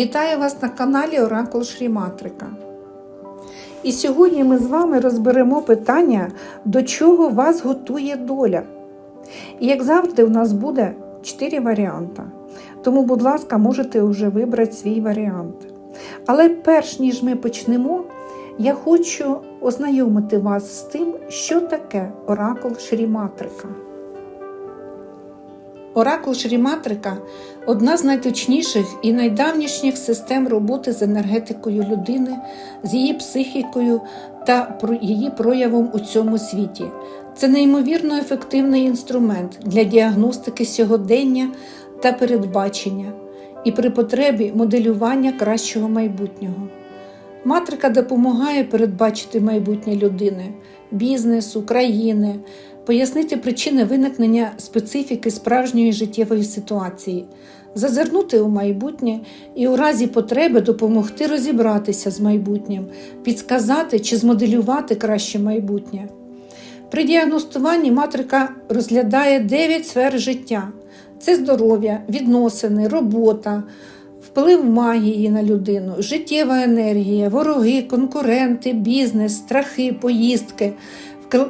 Вітаю вас на каналі Оракул Шріматрика. І сьогодні ми з вами розберемо питання, до чого вас готує доля. І як завжди, у нас буде 4 варіанти. Тому, будь ласка, можете вже вибрати свій варіант. Але перш ніж ми почнемо, я хочу ознайомити вас з тим, що таке оракул Шріматрика. Оракул Шріматрика одна з найточніших і найдавнішніх систем роботи з енергетикою людини, з її психікою та її проявом у цьому світі. Це неймовірно ефективний інструмент для діагностики сьогодення та передбачення і при потребі моделювання кращого майбутнього. Матрика допомагає передбачити майбутнє людини, бізнесу, країни, пояснити причини виникнення специфіки справжньої життєвої ситуації, зазирнути у майбутнє і у разі потреби допомогти розібратися з майбутнім, підсказати чи змоделювати краще майбутнє. При діагностуванні матрика розглядає 9 сфер життя: це здоров'я, відносини, робота, вплив магії на людину, життєва енергія, вороги, конкуренти, бізнес, страхи, поїздки,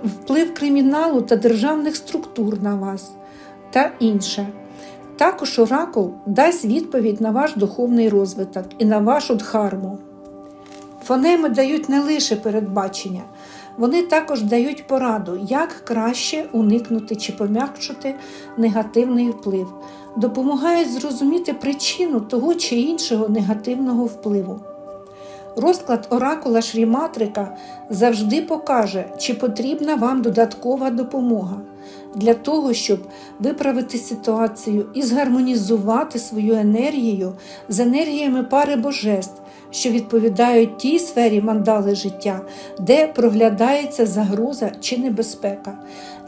вплив криміналу та державних структур на вас та інше. Також оракул дасть відповідь на ваш духовний розвиток і на вашу дхарму. Фонеми дають не лише передбачення, вони також дають пораду, як краще уникнути чи пом'якшити негативний вплив, допомагають зрозуміти причину того чи іншого негативного впливу. Розклад оракула Шріматрика завжди покаже, чи потрібна вам додаткова допомога для того, щоб виправити ситуацію і згармонізувати свою енергію з енергіями пари божеств, що відповідають тій сфері мандали життя, де проглядається загроза чи небезпека.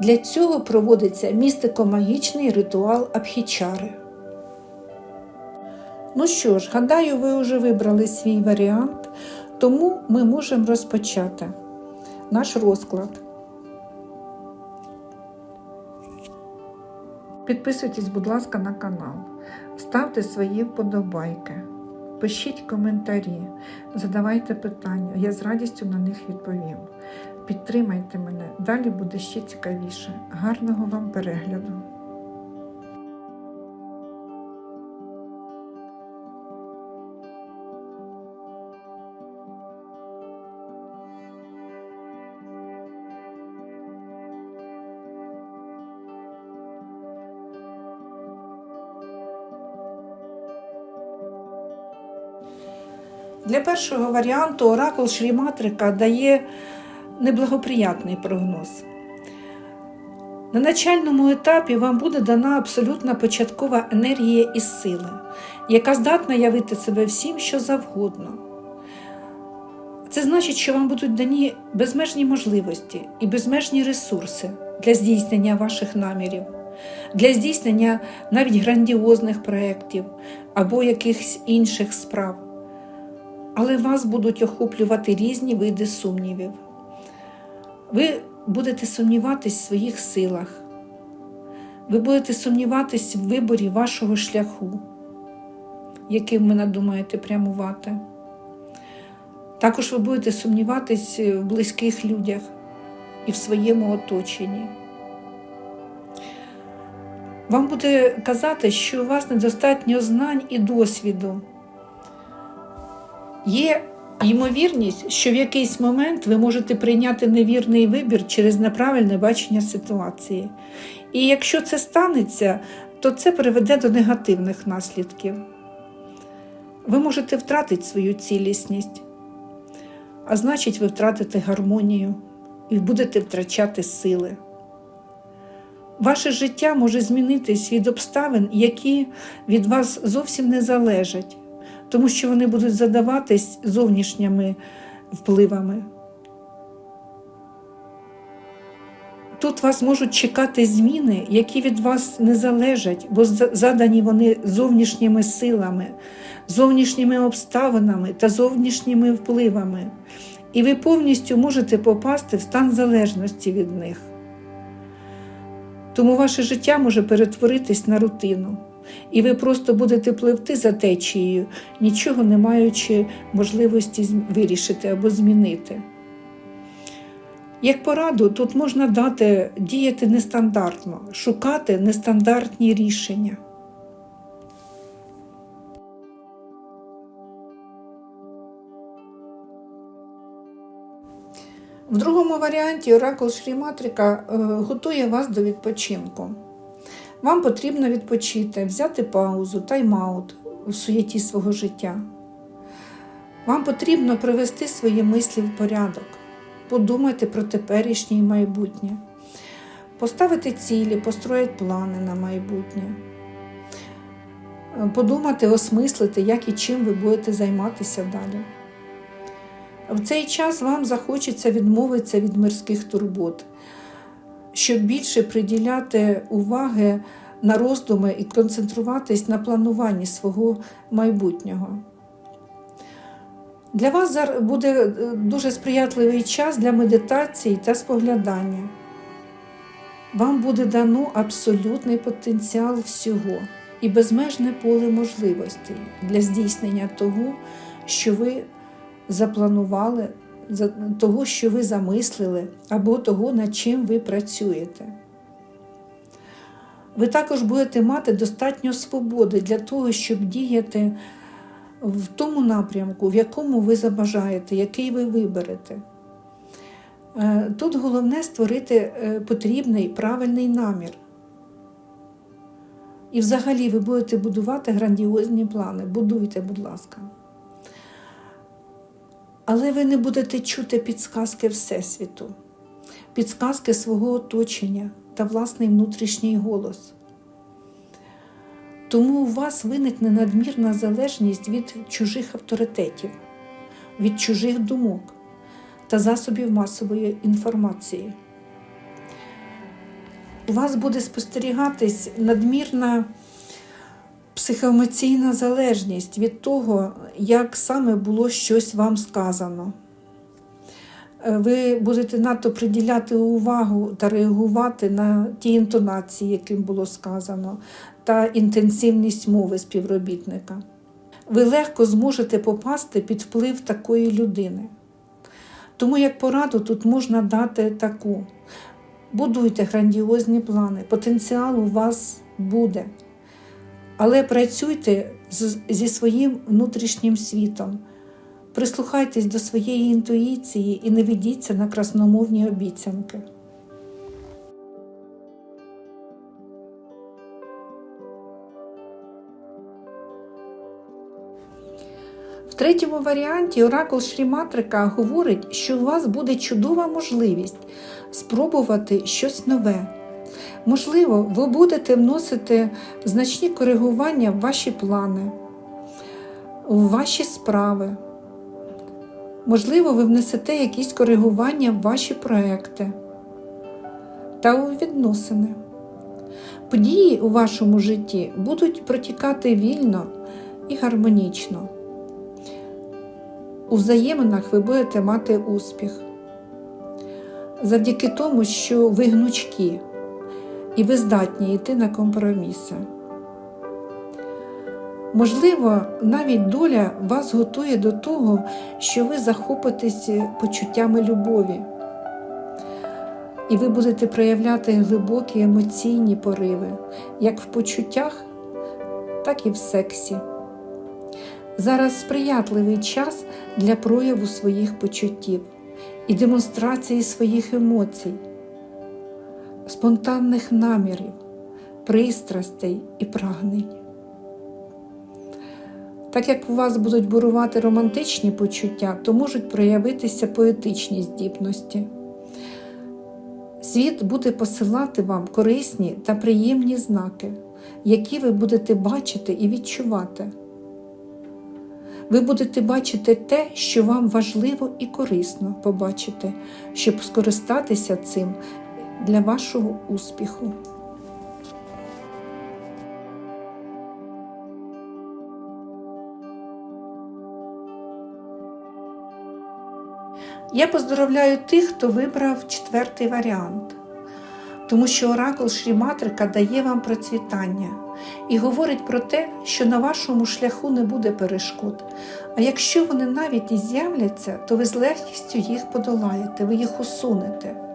Для цього проводиться містико-магічний ритуал Абхічари. Ну що ж, гадаю, ви вже вибрали свій варіант, тому ми можемо розпочати наш розклад. Підписуйтесь, будь ласка, на канал, ставте свої вподобайки, пишіть коментарі, задавайте питання, я з радістю на них відповім. Підтримайте мене, далі буде ще цікавіше. Гарного вам перегляду! Для першого варіанту оракул Шріматрика дає неблагоприятний прогноз. На начальному етапі вам буде дана абсолютна початкова енергія і сила, яка здатна явити себе всім, що завгодно. Це значить, що вам будуть дані безмежні можливості і безмежні ресурси для здійснення ваших намірів, для здійснення навіть грандіозних проєктів або якихось інших справ але вас будуть охоплювати різні види сумнівів. Ви будете сумніватись в своїх силах, ви будете сумніватись в виборі вашого шляху, яким ви надумаєте прямувати. Також ви будете сумніватись в близьких людях і в своєму оточенні. Вам буде казати, що у вас недостатньо знань і досвіду. Є ймовірність, що в якийсь момент ви можете прийняти невірний вибір через неправильне бачення ситуації. І якщо це станеться, то це приведе до негативних наслідків. Ви можете втратити свою цілісність, а значить, ви втратите гармонію і будете втрачати сили. Ваше життя може змінитись від обставин, які від вас зовсім не залежать тому що вони будуть задаватись зовнішніми впливами. Тут вас можуть чекати зміни, які від вас не залежать, бо задані вони зовнішніми силами, зовнішніми обставинами та зовнішніми впливами, і ви повністю можете попасти в стан залежності від них. Тому ваше життя може перетворитись на рутину і ви просто будете пливти за течією, нічого не маючи можливості вирішити або змінити. Як пораду, тут можна дати діяти нестандартно, шукати нестандартні рішення. В другому варіанті оракул Шріматрика е, готує вас до відпочинку. Вам потрібно відпочити, взяти паузу, тайм-аут в суєті свого життя. Вам потрібно привести свої мислі в порядок, подумати про теперішнє і майбутнє, поставити цілі, построїти плани на майбутнє, подумати, осмислити, як і чим ви будете займатися далі. В цей час вам захочеться відмовитися від мирських турбот, щоб більше приділяти уваги на роздуми і концентруватись на плануванні свого майбутнього. Для вас буде е, дуже сприятливий час для медитації та споглядання. Вам буде дано абсолютний потенціал всього і безмежне поле можливостей для здійснення того, що ви запланували, за- того, що ви замислили, або того, над чим ви працюєте. Ви також будете мати достатньо свободи для того, щоб діяти в тому напрямку, в якому ви забажаєте, який ви виберете. Е, Тут головне створити е, потрібний правильний намір. І взагалі ви будете будувати грандіозні плани. Будуйте, будь ласка. Але ви не будете чути підсказки Всесвіту, підсказки свого оточення та власний внутрішній голос. Тому у вас виникне надмірна залежність від чужих авторитетів, від чужих думок та засобів масової інформації. У вас буде спостерігатись надмірна психоемоційна залежність від того, як саме було щось вам сказано. Е, Ви будете надто приділяти увагу та реагувати на ті інтонації, яким було сказано, та інтенсивність мови співробітника. Ви легко зможете попасти під вплив такої людини. Тому як пораду тут можна дати таку: будуйте грандіозні плани, потенціал у вас буде. Але працюйте зі своїм внутрішнім світом, прислухайтесь до своєї інтуїції і не ведіться на красномовні обіцянки. В третьому варіанті оракул Шріматрика говорить, що у вас буде чудова можливість спробувати щось нове. Можливо, ви будете вносити значні коригування в ваші плани, в ваші справи. Можливо, ви внесете якісь коригування в ваші проекти та у відносини. Події у вашому житті будуть протікати вільно і гармонічно. У взаєминах ви будете мати успіх. Завдяки тому, що ви гнучкі і ви здатні йти на компроміси. Можливо, навіть доля вас готує до того, що ви захопитесь почуттями любові, і ви будете проявляти глибокі емоційні пориви, як в почуттях, так і в сексі. Зараз сприятливий час для прояву своїх почуттів і демонстрації своїх емоцій, спонтанних намірів, пристрастей і прагнень. Так як у вас будуть бурувати романтичні почуття, то можуть проявитися поетичні здібності. Світ буде посилати вам корисні та приємні знаки, які ви будете бачити і відчувати. Ви будете бачити те, що вам важливо і корисно побачити, щоб скористатися цим для вашого успіху. Я поздоровляю тих, хто вибрав четвертий варіант. тому що оракул Шріматрика дає вам процвітання і говорить про те, що на вашому шляху не буде перешкод. А якщо вони навіть і з'являться, то ви з легкістю їх подолаєте, ви їх усунете.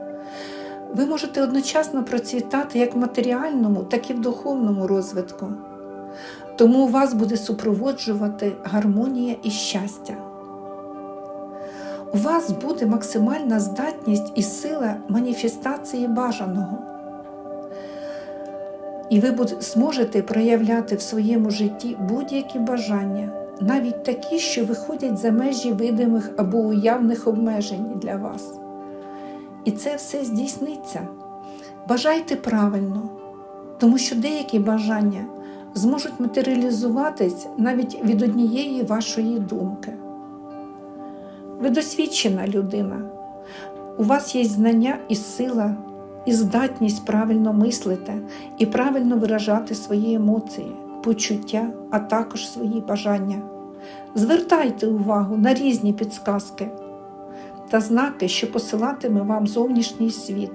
Ви можете одночасно процвітати як в матеріальному, так і в духовному розвитку. Тому вас буде супроводжувати гармонія і щастя. У вас буде максимальна здатність і сила маніфестації бажаного. І ви зможете проявляти в своєму житті будь-які бажання, навіть такі, що виходять за межі видимих або уявних обмежень для вас. І це все здійсниться. Бажайте правильно, тому що деякі бажання зможуть матеріалізуватись навіть від однієї вашої думки. Ви досвідчена людина. У вас є знання і сила, і здатність правильно мислити і правильно виражати свої емоції, почуття, а також свої бажання. Звертайте увагу на різні підсказки та знаки, що посилатиме вам зовнішній світ.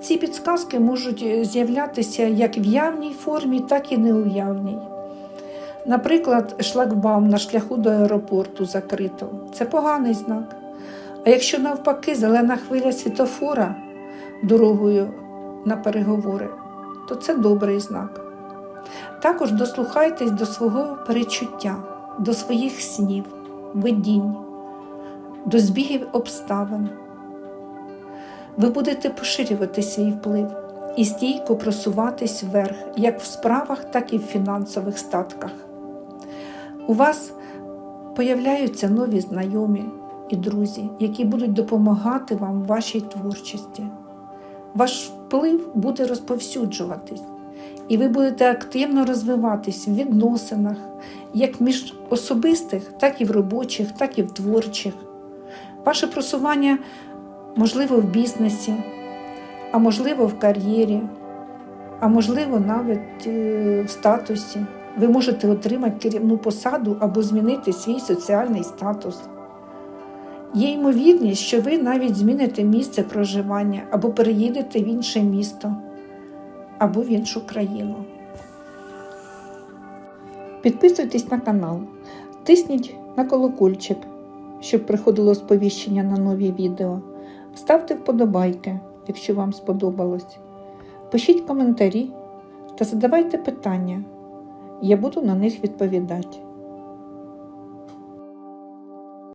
Ці підсказки можуть е, з'являтися як в явній формі, так і неуявній. Наприклад, шлагбаум на шляху до аеропорту закрито це поганий знак. А якщо навпаки зелена хвиля світофора дорогою на переговори, то це добрий знак. Також дослухайтесь до свого перечуття, до своїх снів, видінь, до збігів обставин. Ви будете поширювати свій вплив і стійко просуватись вверх, як в справах, так і в фінансових статках. У вас появляються нові знайомі і друзі, які будуть допомагати вам в вашій творчості. Ваш вплив буде розповсюджуватись, і ви будете активно розвиватись в відносинах, як між особистих, так і в робочих, так і в творчих. Ваше просування можливо в бізнесі, а можливо в кар'єрі, а можливо навіть е, в статусі. Ви можете отримати керівну посаду або змінити свій соціальний статус. Є ймовірність, що ви навіть зміните місце проживання або переїдете в інше місто або в іншу країну. Підписуйтесь на канал, тисніть на колокольчик, щоб приходило сповіщення на нові відео. Ставте вподобайки, якщо вам сподобалось. Пишіть коментарі та задавайте питання. Я буду на них відповідати.